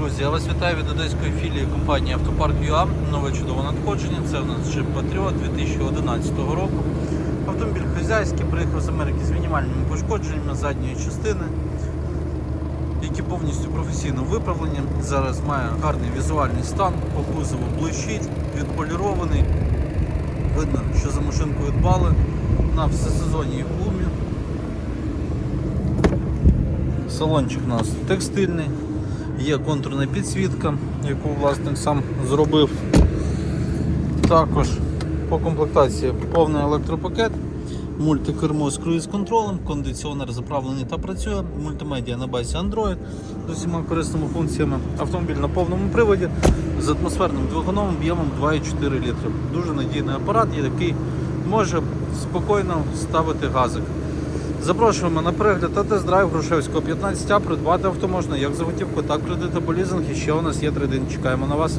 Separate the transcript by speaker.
Speaker 1: Друзі, я вас вітаю від одеської філії компанії Автопарк ЮА. Нове чудове надходження. Це у нас Jeep Patriot 2011 року. Автомобіль хазяйський, приїхав з Америки з мінімальними пошкодженнями задньої частини, які повністю професійно виправлені. Зараз має гарний візуальний стан, по кузову блищить, відполірований. Видно, що за машинкою дбали на всесезонній гумі. Салончик у нас текстильний, є контурна підсвітка, яку власник сам зробив. Також по комплектації повний електропакет, мультикермо з круїз-контролем, кондиціонер заправлений та працює, мультимедіа на базі Android з усіма корисними функціями. Автомобіль на повному приводі з атмосферним двигуном об'ємом 2,4 літри. Дуже надійний апарат, який може спокійно ставити газик. Запрошуємо на перегляд та тест-драйв Грушевського 15А. Придбати авто можна як за готівку, так кредит або лізинг. І ще у нас є тридин. Чекаємо на вас.